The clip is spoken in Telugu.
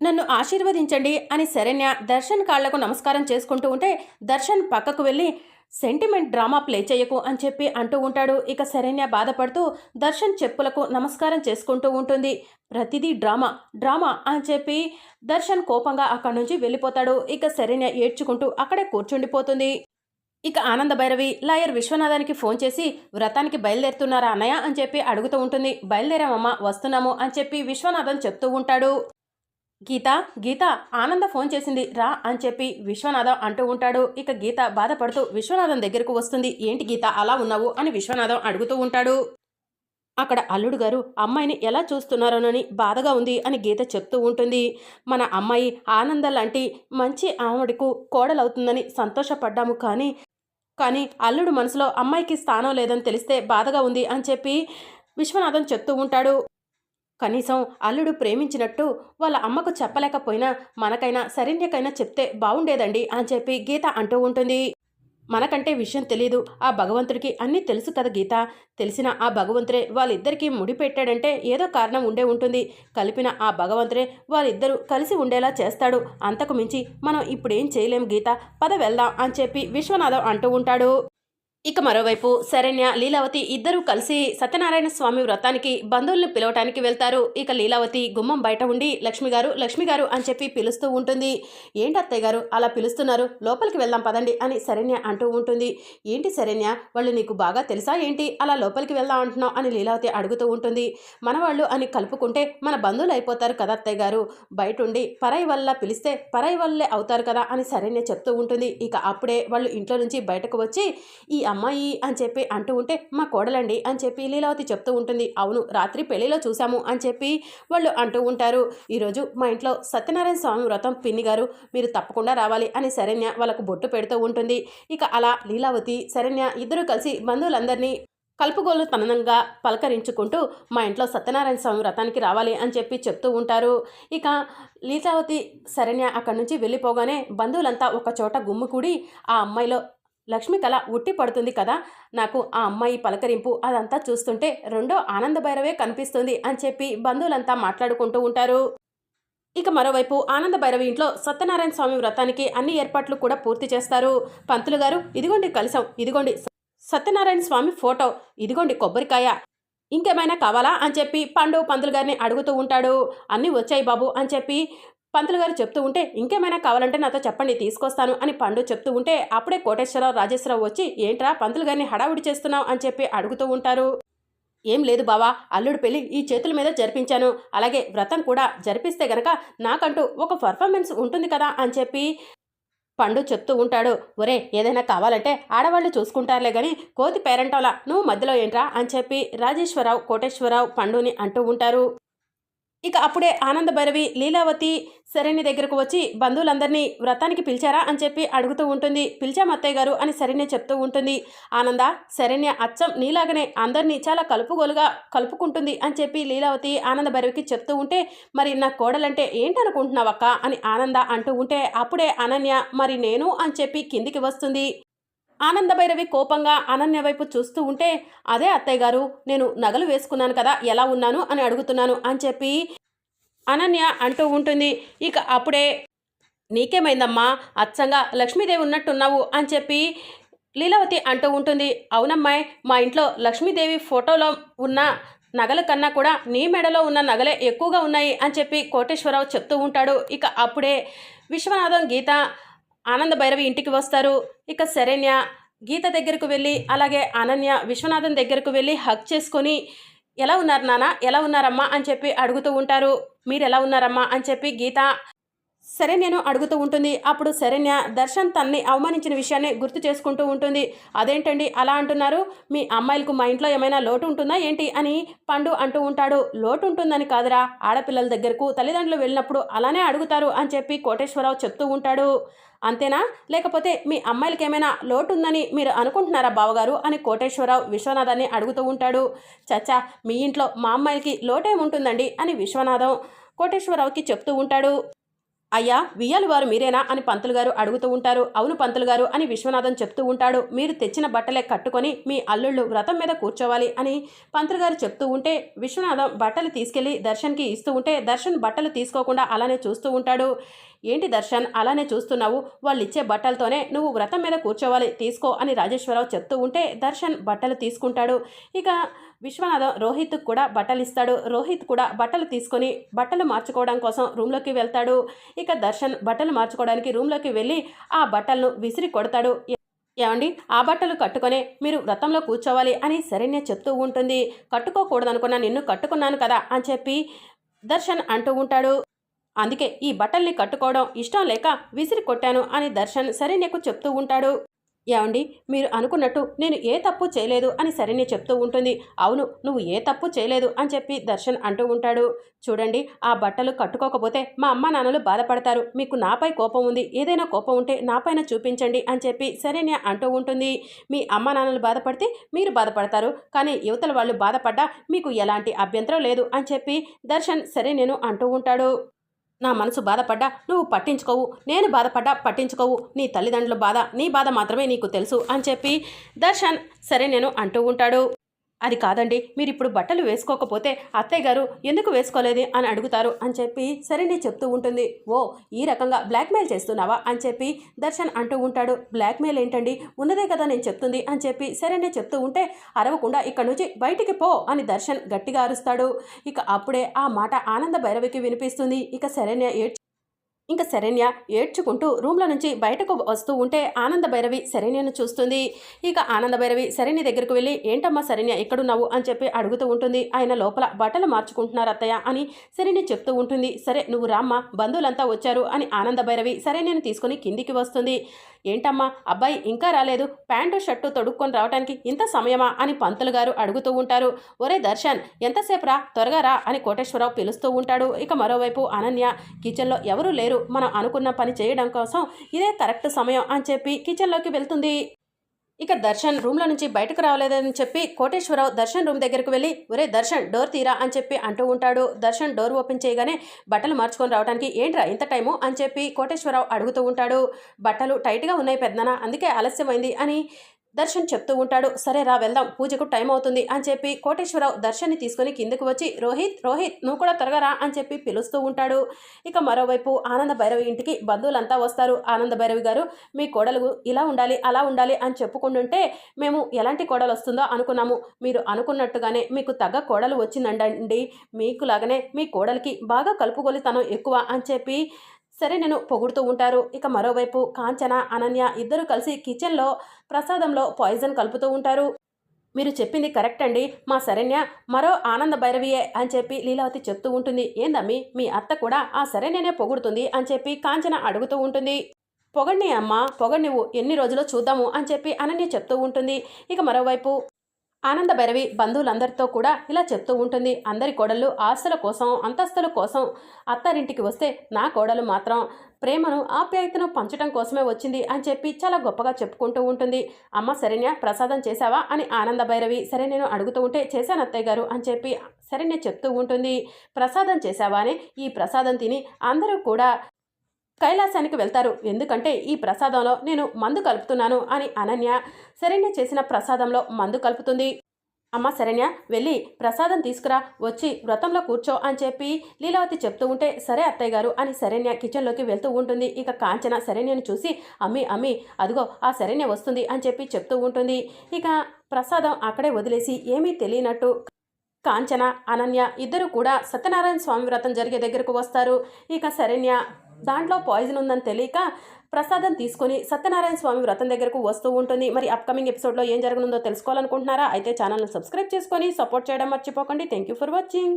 నన్ను ఆశీర్వదించండి అని శరణ్య దర్శన్ కాళ్ళకు నమస్కారం చేసుకుంటూ ఉంటే దర్శన్ పక్కకు వెళ్ళి సెంటిమెంట్ డ్రామా ప్లే చేయకు అని చెప్పి అంటూ ఉంటాడు. ఇక శరణ్య బాధపడుతూ దర్శన్ చెప్పులకు నమస్కారం చేసుకుంటూ ఉంటుంది. ప్రతిదీ డ్రామా డ్రామా అని చెప్పి దర్శన్ కోపంగా అక్కడి నుంచి వెళ్ళిపోతాడు. ఇక శరణ్య ఏడ్చుకుంటూ అక్కడే కూర్చుండిపోతుంది. ఇక ఆనంద భైరవి లాయర్ విశ్వనాథానికి ఫోన్ చేసి వ్రతానికి బయలుదేరుతున్నారా అన్నయ్య? అని చెప్పి అడుగుతూ ఉంటుంది. బయలుదేరామమ్మా వస్తున్నాము అని చెప్పి విశ్వనాథన్ చెప్తూ ఉంటాడు. గీత గీత ఆనంద ఫోన్ చేసింది. రా అని చెప్పి విశ్వనాథం అంటూ ఉంటాడు. ఇక గీత బాధపడుతూ విశ్వనాథం దగ్గరకు వస్తుంది. ఏంటి గీత అలా ఉన్నావు అని విశ్వనాథం అడుగుతూ ఉంటాడు. అక్కడ అల్లుడు గారు అమ్మాయిని ఎలా చూస్తున్నారోనని బాధగా ఉంది అని గీత చెప్తూ ఉంటుంది. మన అమ్మాయి ఆనంద లాంటి మంచి ఆవిడకు కోడలవుతుందని సంతోషపడ్డాము కానీ కానీ అల్లుడు మనసులో అమ్మాయికి స్థానం లేదని తెలిస్తే బాధగా ఉంది అని చెప్పి విశ్వనాథం చెప్తూ ఉంటాడు. కనీసం అల్లుడు ప్రేమించినట్టు వాళ్ళ అమ్మకు చెప్పలేకపోయినా మనకైనా శరణ్యకైనా చెప్తే బాగుండేదండి అని చెప్పి గీత అంటూ ఉంటుంది. మనకంటే విషయం తెలియదు ఆ భగవంతుడికి అన్నీ తెలుసు కదా గీత. తెలిసిన ఆ భగవంతుడే వాళ్ళిద్దరికీ ముడి పెట్టాడంటే ఏదో కారణం ఉండే ఉంటుంది. కలిపిన ఆ భగవంతుడే వాళ్ళిద్దరూ కలిసి ఉండేలా చేస్తాడు. అంతకు మించి మనం ఇప్పుడేం చేయలేం గీత. పద వెళ్దాం అని చెప్పి విశ్వనాథం అంటూ ఉంటాడు. ఇక మరోవైపు శరణ్య లీలావతి ఇద్దరూ కలిసి సత్యనారాయణ స్వామి వ్రతానికి బంధువులను పిలవటానికి వెళ్తారు. ఇక లీలావతి గుమ్మం బయట ఉండి లక్ష్మి గారు లక్ష్మి గారు అని చెప్పి పిలుస్తూ ఉంటుంది. ఏంటి అత్తయ్య గారు అలా పిలుస్తున్నారు? లోపలికి వెళ్దాం పదండి అని శరణ్య అంటూ ఉంటుంది. ఏంటి శరణ్య వాళ్ళు నీకు బాగా తెలుసా ఏంటి? అలా లోపలికి వెళ్దాం అంటున్నావు అని లీలావతి అడుగుతూ ఉంటుంది. మనవాళ్ళు అని కలుపుకుంటే మన బంధువులు అయిపోతారు కదా అత్తయ్య గారు. బయట ఉండి పరాయి వల్ల పిలిస్తే పరాయి వల్లే అవుతారు కదా అని శరణ్య చెప్తూ ఉంటుంది. ఇక అప్పుడే వాళ్ళు ఇంట్లో నుంచి బయటకు వచ్చి ఈ అమ్మాయి అని చెప్పి అంటూ ఉంటే మా కోడలండి అని చెప్పి లీలావతి చెప్తూ ఉంటుంది. అవును రాత్రి పెళ్ళిలో చూసాము అని చెప్పి వాళ్ళు అంటూ ఉంటారు. ఈరోజు మా ఇంట్లో సత్యనారాయణ స్వామి వ్రతం పిన్ని గారు మీరు తప్పకుండా రావాలి అని శరణ్య వాళ్ళకు బొట్టు పెడుతూ ఉంటుంది. ఇక అలా లీలావతి శరణ్య ఇద్దరు కలిసి బంధువులందరినీ కలుపుగోలు తనంగా పలకరించుకుంటూ మా ఇంట్లో సత్యనారాయణ స్వామి వ్రతానికి రావాలి అని చెప్పి చెప్తూ ఉంటారు. ఇక లీలావతి శరణ్య అక్కడి నుంచి వెళ్ళిపోగానే బంధువులంతా ఒక చోట గుమ్ముకూడి ఆ అమ్మాయిలో లక్ష్మి తల ఉట్టి పడుతుంది కదా? నాకు ఆ అమ్మాయి పలకరింపు అదంతా చూస్తుంటే రెండో ఆనంద భైరవే కనిపిస్తుంది అని చెప్పి బంధువులంతా మాట్లాడుకుంటూ ఉంటారు. ఇక మరోవైపు ఆనంద భైరవి ఇంట్లో సత్యనారాయణ స్వామి వ్రతానికి అన్ని ఏర్పాట్లు కూడా పూర్తి చేస్తారు. పంతులు గారు ఇదిగోండి కలిసాం ఇదిగోండి సత్యనారాయణ స్వామి ఫోటో ఇదిగోండి కొబ్బరికాయ. ఇంకేమైనా కావాలా అని చెప్పి పండు పంతులు గారిని అడుగుతూ ఉంటాడు. అన్నీ వచ్చాయి బాబు అని చెప్పి పంతులు గారు చెప్తూ ఉంటే ఇంకేమైనా కావాలంటే నాతో చెప్పండి తీసుకొస్తాను అని పండు చెప్తూ ఉంటే అప్పుడే కోటేశ్వరరావు రాజేశ్వరరావు వచ్చి ఏంట్రా పంతులు గారిని హడావుడి చేస్తున్నావు అని చెప్పి అడుగుతూ ఉంటారు. ఏం లేదు బావా అల్లుడు పెళ్ళి ఈ చేతుల మీద జరిపించాను. అలాగే వ్రతం కూడా జరిపిస్తే గనక నాకంటూ ఒక పర్ఫార్మెన్స్ ఉంటుంది కదా అని చెప్పి పండు చెప్తూ ఉంటాడు. ఒరే ఏదైనా కావాలంటే ఆడవాళ్ళు చూసుకుంటారులే గాని కోతి పేరెంటోలా నువ్వు మధ్యలో ఏంట్రా అని చెప్పి రాజేశ్వరరావు కోటేశ్వరరావు పండుని అంటూ ఉంటారు. ఇక అప్పుడే ఆనంద భైరవి లీలావతి శరణ్య దగ్గరకు వచ్చి బంధువులందరినీ వ్రతానికి పిలిచారా? అని చెప్పి అడుగుతూ ఉంటుంది. పిలిచాం అత్తయ్య గారు అని శరణ్య చెప్తూ ఉంటుంది. ఆనంద శరణ్య అచ్చం నీలాగనే అందరినీ చాలా కలుపుగోలుగా కలుపుకుంటుంది అని చెప్పి లీలావతి ఆనంద భైరవికి చెప్తూ ఉంటే మరి నా కోడలంటే ఏంటనుకుంటున్నావక్క? అని ఆనంద అంటూ ఉంటే అప్పుడే అనన్య మరి నేను అని చెప్పి కిందికి వస్తుంది. ఆనంద భైరవి కోపంగా అనన్య వైపు చూస్తూ ఉంటే అదే అత్తయ్య గారు నేను నగలు వేసుకున్నాను కదా ఎలా ఉన్నాను? అని అడుగుతున్నాను అని చెప్పి అనన్య అంటూ ఉంటుంది. ఇక అప్పుడే నీకేమైందమ్మా? అచ్చంగా లక్ష్మీదేవి ఉన్నట్టున్నావు అని చెప్పి లీలావతి అంటూ ఉంటుంది. అవునమ్మాయి మా ఇంట్లో లక్ష్మీదేవి ఫోటోలో ఉన్న నగల కన్నా కూడా నీ మెడలో ఉన్న నగలే ఎక్కువగా ఉన్నాయి అని చెప్పి కోటేశ్వరరావు చెప్తూ ఉంటాడు. ఇక అప్పుడే విశ్వనాథం గీత ఆనంద భైరవి ఇంటికి వస్తారు. ఇక శరణ్య గీత దగ్గరకు వెళ్ళి అలాగే అనన్య విశ్వనాథన్ దగ్గరకు వెళ్ళి హక్ చేసుకొని ఎలా ఉన్నారు నాన్న? ఎలా ఉన్నారమ్మా? అని చెప్పి అడుగుతూ ఉంటారు. మీరు ఎలా ఉన్నారమ్మా? అని చెప్పి గీత శరణ్యను అడుగుతూ ఉంటుంది. అప్పుడు శరణ్య దర్శన్ తన్ని అవమానించిన విషయాన్ని గుర్తు చేసుకుంటూ ఉంటుంది. అదేంటండి అలా అంటున్నారు? మీ అమ్మాయిలకు మా ఇంట్లో ఏమైనా లోటు ఉంటుందా ఏంటి? అని పండు అంటూ ఉంటాడు. లోటు ఉంటుందని కాదురా. ఆడపిల్లల దగ్గరకు తల్లిదండ్రులు వెళ్ళినప్పుడు అలానే అడుగుతారు అని చెప్పి కోటేశ్వరరావు చెప్తూ ఉంటాడు. అంతేనా? లేకపోతే మీ అమ్మాయిలకి ఏమైనా లోటు ఉందని మీరు అనుకుంటున్నారా బావగారు? అని కోటేశ్వరరావు విశ్వనాథాన్ని అడుగుతూ ఉంటాడు. చచ్చా మీ ఇంట్లో మా అమ్మాయిలకి లోటేముంటుందండి? అని విశ్వనాథం కోటేశ్వరరావుకి చెప్తూ ఉంటాడు. అయ్యా వియ్యాలు వారు మీరేనా అని పంతులు గారు అడుగుతూ ఉంటారు. అవును పంతులు గారు అని విశ్వనాథం చెప్తూ ఉంటాడు. మీరు తెచ్చిన బట్టలే కట్టుకొని మీ అల్లుళ్ళు వ్రతం మీద కూర్చోవాలి అని పంతులు గారు చెప్తూ ఉంటే విశ్వనాథం బట్టలు తీసుకెళ్ళి దర్శన్కి ఇస్తూ ఉంటే దర్శన్ బట్టలు తీసుకోకుండా అలానే చూస్తూ ఉంటాడు. ఏంటి దర్శన్ అలానే చూస్తున్నావు? వాళ్ళు ఇచ్చే బట్టలతోనే నువ్వు వ్రతం మీద కూర్చోవాలి తీసుకో అని రాజేశ్వరరావు చెప్తూ ఉంటే దర్శన్ బట్టలు తీసుకుంటాడు. ఇక విశ్వనాథం రోహిత్ కూడా బట్టలు ఇస్తాడు రోహిత్ కూడా బట్టలు తీసుకొని బట్టలు మార్చుకోవడం కోసం రూమ్లోకి వెళ్తాడు. ఇక దర్శన్ బట్టలు మార్చుకోవడానికి రూమ్లోకి వెళ్ళి ఆ బట్టలను విసిరి కొడతాడు. ఏమండి? ఆ బట్టలు కట్టుకొనే మీరు వ్రతంలో కూర్చోవాలి అని శరణ్య చెప్తూ ఉంటుంది. కట్టుకోకూడదనుకున్నా నిన్ను కట్టుకున్నాను కదా అని చెప్పి దర్శన్ అంటూ ఉంటాడు. అందుకే ఈ బట్టల్ని కట్టుకోవడం ఇష్టం లేక విసిరి కొట్టాను అని దర్శన్ శరణ్యకు చెప్తూ ఉంటాడు. ఏమండి? మీరు అనుకున్నట్టు నేను ఏ తప్పు చేయలేదు అని సరిని చెప్తూ ఉంటుంది. అవును నువ్వు ఏ తప్పు చేయలేదు అని చెప్పి దర్శన్ అంటూ ఉంటాడు. చూడండి ఆ బట్టలు కట్టుకోకపోతే మా అమ్మ నాన్నలు బాధపడతారు. మీకు నాపై కోపం ఉంది. ఏదైనా కోపం ఉంటే నాపైన చూపించండి అని చెప్పి శరణ్య అంటూ ఉంటుంది. మీ అమ్మ నాన్నలు బాధపడితే మీరు బాధపడతారు. కానీ యువతల వాళ్ళు బాధపడ్డా మీకు ఎలాంటి అభ్యంతరం లేదు అని చెప్పి దర్శన్ సరే నేను అంటూ ఉంటాడు. నా మనసు బాధపడ్డా నువ్వు పట్టించుకోవు నేను బాధపడ్డా పట్టించుకోవు. నీ తల్లిదండ్రుల బాధ నీ బాధ మాత్రమే నీకు తెలుసు అని చెప్పి దర్శన్ సరే నేను అంటూ ఉంటాడు. అది కాదండి మీరు ఇప్పుడు బట్టలు వేసుకోకపోతే అత్తయ్య గారు ఎందుకు వేసుకోలేదు అని అడుగుతారు అని చెప్పి సరే చెప్తూ ఉంటుంది. ఓ ఈ రకంగా బ్లాక్మెయిల్ చేస్తున్నావా అని చెప్పి దర్శన్ అంటూ ఉంటాడు. బ్లాక్మెయిల్ ఏంటండి? ఉన్నదే కదా నేను చెప్తుంది అని చెప్పి సరేనే చెప్తూ ఉంటే అరవకుండా ఇక్కడ నుంచి బయటికి పో అని దర్శన్ గట్టిగా అరుస్తాడు. ఇక అప్పుడే ఆ మాట ఆనంద భైరవికి వినిపిస్తుంది. ఇక సరేనే ఏడ్చి ఇంకా శరణ్య ఏడ్చుకుంటూ రూమ్లో నుంచి బయటకు వస్తూ ఉంటే ఆనంద భైరవి శరణ్యను చూస్తుంది. ఇక ఆనంద భైరవి శరణ్య దగ్గరకు వెళ్ళి ఏంటమ్మా శరణ్య ఎక్కడున్నావు? అని చెప్పి అడుగుతూ ఉంటుంది. ఆయన లోపల బట్టలు మార్చుకుంటున్నారు అత్తయ్య అని శరణ్య చెప్తూ ఉంటుంది. సరే నువ్వు రామ్మా బంధువులంతా వచ్చారు అని ఆనంద భైరవి శరణ్యను తీసుకుని కిందికి వస్తుంది. ఏంటమ్మా అబ్బాయి ఇంకా రాలేదు. ప్యాంటు షర్టు తొడుక్కొని రావడానికి ఇంత సమయమా? అని పంతులు గారు అడుగుతూ ఉంటారు. ఒరే దర్శన్ ఎంతసేపు రా త్వరగా రా అని కోటేశ్వరరావు పిలుస్తూ ఉంటాడు. ఇక మరోవైపు అనన్య కిచెన్లో ఎవరూ లేరు. మనం అనుకున్న పని చేయడం కోసం ఇదే కరెక్ట్ సమయం అని చెప్పి కిచెన్లోకి వెళ్తుంది. ఇక దర్శన్ రూమ్లో నుంచి బయటకు రావలేదని చెప్పి కోటేశ్వరరావు దర్శన్ రూమ్ దగ్గరకు వెళ్ళి ఒరే దర్శన్ డోర్ తీరా అని చెప్పి అంటూ ఉంటాడు. దర్శన్ డోర్ ఓపెన్ చేయగానే బట్టలు మార్చుకొని రావడానికి ఏంట్రా ఇంత టైము అని చెప్పి కోటేశ్వరరావు అడుగుతూ ఉంటాడు. బట్టలు టైట్గా ఉన్నాయి పెద్దనా అందుకే ఆలస్యమైంది అని దర్శన్ చెప్తూ ఉంటాడు సరే రా వెళ్దాం పూజకు టైం అవుతుంది అని చెప్పి కోటేశ్వరరావు దర్శన్ని తీసుకుని కిందకు వచ్చి రోహిత్ రోహిత్ నువ్వు కూడా త్వరగా రా అని చెప్పి పిలుస్తూ ఉంటాడు. ఇక మరోవైపు ఆనంద భైరవి ఇంటికి బంధువులంతా వస్తారు. ఆనంద భైరవి గారు మీ కోడలు ఇలా ఉండాలి అలా ఉండాలి అని చెప్పుకుంటుంటే మేము ఎలాంటి కోడలు వస్తుందో అనుకున్నాము. మీరు అనుకున్నట్టుగానే మీకు తగ్గ కోడలు వచ్చిందండి మీకు లాగానే మీ కోడలికి బాగా కలుపుగొలితనం ఎక్కువ అని చెప్పి సరే నేను పొగుడుతూ ఉంటారు. ఇక మరోవైపు కాంచన అనన్య ఇద్దరు కలిసి కిచెన్లో ప్రసాదంలో పాయిజన్ కలుపుతూ ఉంటారు. మీరు చెప్పింది కరెక్ట్ అండి. మా శరణ్య మరో ఆనంద భైరవియే అని చెప్పి లీలావతి చెప్తూ ఉంటుంది. ఏందమ్మి మీ అత్త కూడా ఆ శరణ్యనే పొగుడుతుంది అని చెప్పి కాంచన అడుగుతూ ఉంటుంది. పొగడ్ని అమ్మ పొగడ్నివ్వు. ఎన్ని రోజులో చూద్దాము అని చెప్పి అనన్య చెప్తూ ఉంటుంది. ఇక మరోవైపు ఆనంద భైరవి బంధువులందరితో కూడా ఇలా చెప్తూ ఉంటుంది. అందరి కోడళ్ళు ఆస్తుల కోసం అంతస్తుల కోసం అత్తారింటికి వస్తే నా కోడలు మాత్రం ప్రేమను ఆప్యాయతను పంచడం కోసమే వచ్చింది అని చెప్పి చాలా గొప్పగా చెప్పుకుంటూ ఉంటుంది. అమ్మ శరణ్య ప్రసాదం చేశావా? అని ఆనంద భైరవి సరే నేను అడుగుతూ ఉంటే చేశాను అత్తయ్య గారు అని చెప్పి శరణ్య చెప్తూ ఉంటుంది. ప్రసాదం చేశావా? అని ఈ ప్రసాదం తిని అందరూ కూడా కైలాసానికి వెళ్తారు. ఎందుకంటే ఈ ప్రసాదంలో నేను మందు కలుపుతున్నాను అని అనన్య శరణ్య చేసిన ప్రసాదంలో మందు కలుపుతుంది. అమ్మ శరణ్య వెళ్ళి ప్రసాదం తీసుకురా వచ్చి వ్రతంలో కూర్చో అని చెప్పి లీలావతి చెప్తూ ఉంటే సరే అత్తయ్య గారు అని శరణ్య కిచెన్లోకి వెళ్తూ ఉంటుంది. ఇక కాంచన శరణ్యను చూసి అమ్మి అమ్మి అదిగో ఆ శరణ్య వస్తుంది అని చెప్పి చెప్తూ ఉంటుంది. ఇక ప్రసాదం అక్కడే వదిలేసి ఏమీ తెలియనట్టు కాంచన అనన్య ఇద్దరు కూడా సత్యనారాయణ స్వామి వ్రతం జరిగే దగ్గరకు వస్తారు. ఇక శరణ్య దాంట్లో పాయిజన్ ఉందని తెలియక ప్రసాదం తీసుకొని సత్యనారాయణ స్వామి వ్రతం దగ్గరకు వస్తూ ఉంటుంది. మరి అప్కమింగ్ ఎపిసోడ్లో ఏం జరగనుందో తెలుసుకోవాలనుకుంటున్నారా? అయితే ఛానల్ను సబ్స్క్రైబ్ చేసుకొని సపోర్ట్ చేయడం మర్చిపోకండి. Thank you for watching.